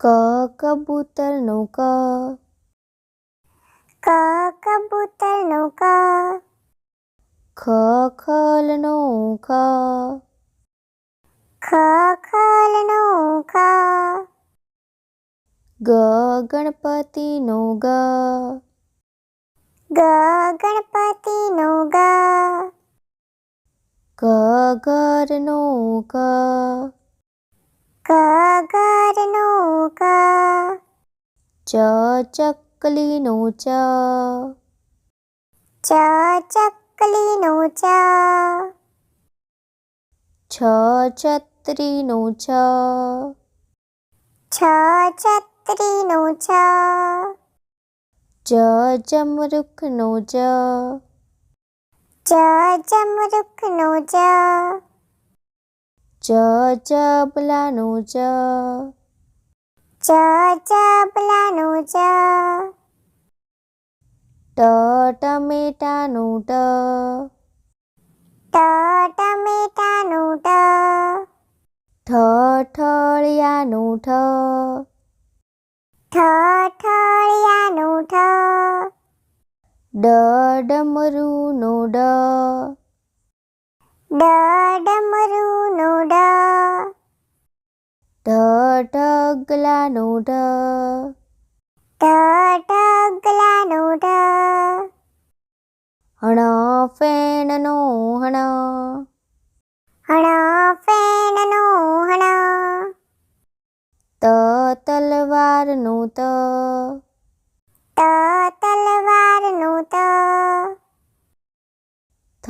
क कबूतर नौका. क कबूतर नौका. ख खल नौका. ख खल नौका. ग गणपती नौग. ग गणपती नौग. ग घर नौका. ઘરનું ગ ચ ચકલીનું ચ ચ ચકલીનું ચ છ છત્રીનું છ છ છત્રીનું છ જ જમરૂખનું જ જ જમરૂખનું જ જ જબલાનું ચ. ચ જબલાનું ચ. ટ ટમેટાનું ટ. ટ ટમેટાનું ટ. ઠ ઠળિયાનું ઠ. ઠ ઠળિયાનું ઠ. ડ ડમરુનું ડ. డాడమరునుడా టాటాగ్లనుడా టాటాగ్లనుడా హణా ఫేణనో హణా. హణా ఫేణనో హణా. త తలవారను త త తలవారను త થ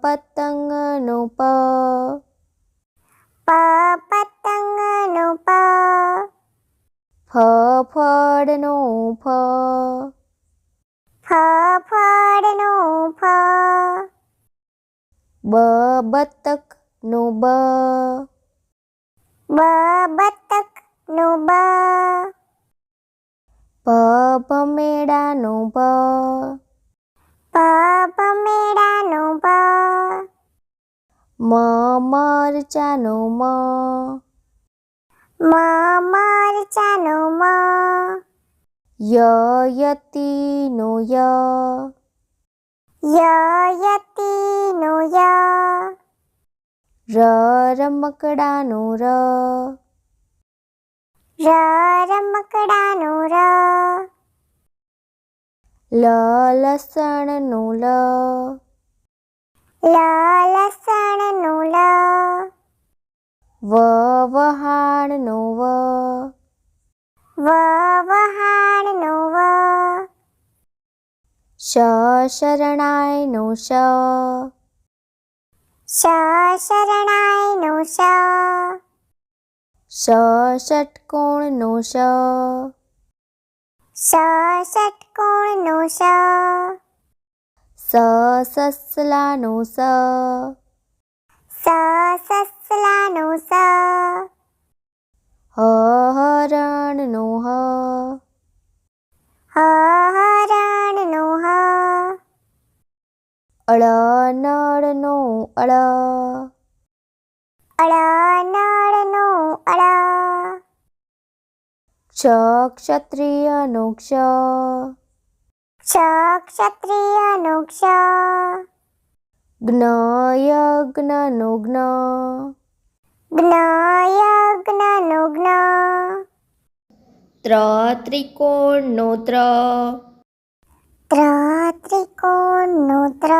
પતંગનું પ પ પતંગનું પ ફ ફળનું ફ ફ ફળનું ફ બ બતકનું બ બ બતકનું બ ભ ભમેડાનું ભ પ ભમેડાનું પ મ મરચાનું મ મ મરચાનું મ ય. યતીનું ય. ય યતીનું ય ર. રમકડાનો ર ર રમકડાનો ર. લ લસણનો લ. લ લસણનું લ. વ વહાણનું વ. વ વહાણનું વ. શ શરણાઈનું શ શ શરણાઈનું શ શ ષટકોણનું શ ષટકોણનું શ સ સસલાનું સ સ સસલાનું સ હ હરણનું હ હ હરણનું હ અળ નળનું અળ અળ નળનું અળ ક્ષ ક્ષત્રિયનું ક્ષ ક્ષ ક્ષત્રિયનું ક્ષ જ્ઞ યજ્ઞનું જ્ઞ જ્ઞ યજ્ઞનું જ્ઞ ત્ર ત્રિકોણનું ત્ર ત્ર ત્રિકોણનું ત્ર